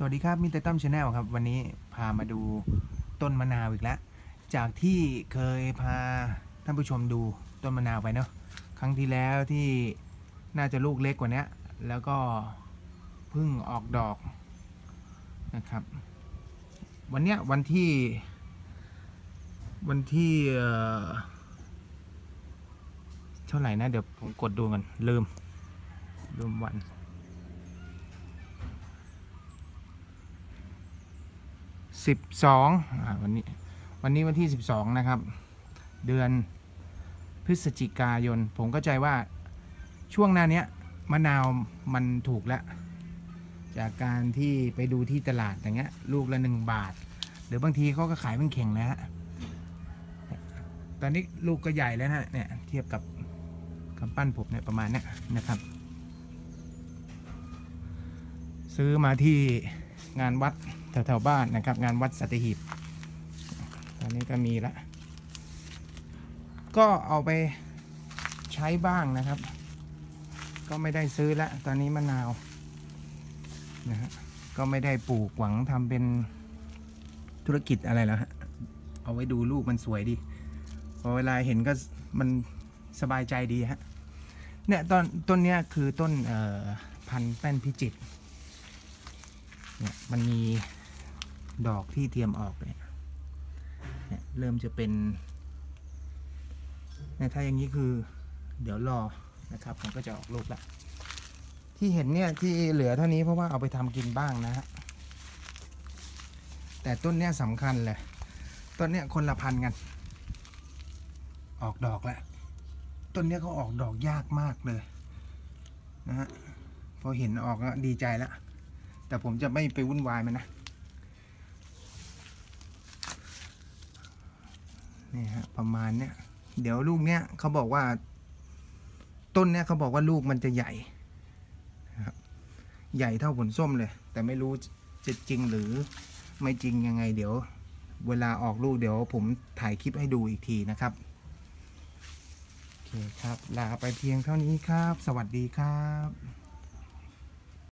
สวัสดีครับมิเตอร์ตั้มชาแนลครับ วันนี้พามาดูต้นมะนาวอีกแล้ว จากที่เคยพาท่านผู้ชมดูต้นมะนาวไปเนาะครั้งที่แล้วที่น่าจะลูกเล็กกว่านี้แล้วก็พิ่งออกดอกนะครับ วันเนี้ยวันที่ วันที่เอ่อเท่าไหร่นะ เดี๋ยวผมกดดูกันลืมลืมวัน สิบสองวันนี้วันนี้วันที่สิบสองนะครับ เดือนพฤศจิกายน ผมเข้าใจว่าช่วงหน้านี้มะนาวมันถูกแล้ว จากการที่ไปดูที่ตลาดอย่างเงี้ยลูกละหนึ่งบาท หรือบางทีเขาก็ขายเป็นเข่งแล้วฮะตอนนี้ลูกก็ใหญ่แล้วนะเนี่ยเทียบกับกำปั้นผมเนี่ยประมาณนี้นะครับ ซื้อมาที่งานวัด แถวๆบ้านนะครับ งานวัดสัตหีบตอนนี้ก็มีละ ก็เอาไปใช้บ้างนะครับ ก็ไม่ได้ซื้อละ ตอนนี้มะนาวนะฮะก็ไม่ได้ปลูกหวังทำเป็นธุรกิจอะไรแล้วฮะเอาไว้ดูลูกมันสวยดี พอเวลาเห็นก็มันสบายใจดีฮะเนี่ยต้นต้นเนี้ยคือต้นเอ่อพันธุ์แป้นพิจิตรเนี่ยมันมี ดอกที่เตรียมออกเนี่ยเริ่มจะเป็นนถ้าอย่างนี้คือเดี๋ยวรอนะครับ มันก็จะออกลูกละที่เห็นเนี่ยที่เหลือเท่านี้เพราะว่าเอาไปทำกินบ้างนะฮะแต่ต้นเนี้ยสำคัญเลยต้นเนี้ยคนละพันกัน ออกดอกแล้วต้นเนี้ยเขาออกดอกยากมากเลยนะฮะพอเห็นออกก็ดีใจแล้วแต่ผมจะไม่ไปวุ่นวายมันนะ นี่ฮะประมาณเนี้ยเดี๋ยวลูกเนี้ยเขาบอกว่า ต้นเนี้ยเขาบอกว่าลูกมันจะใหญ่นะครับใหญ่เท่าผลส้มเลย แต่ไม่รู้จะจริงหรือไม่จริงยังไง เดี๋ยว เวลาออกลูกเดี๋ยวผมถ่ายคลิปให้ดูอีกทีนะครับโอเคครับลาไปเพียงเท่านี้ครับ สวัสดีครับ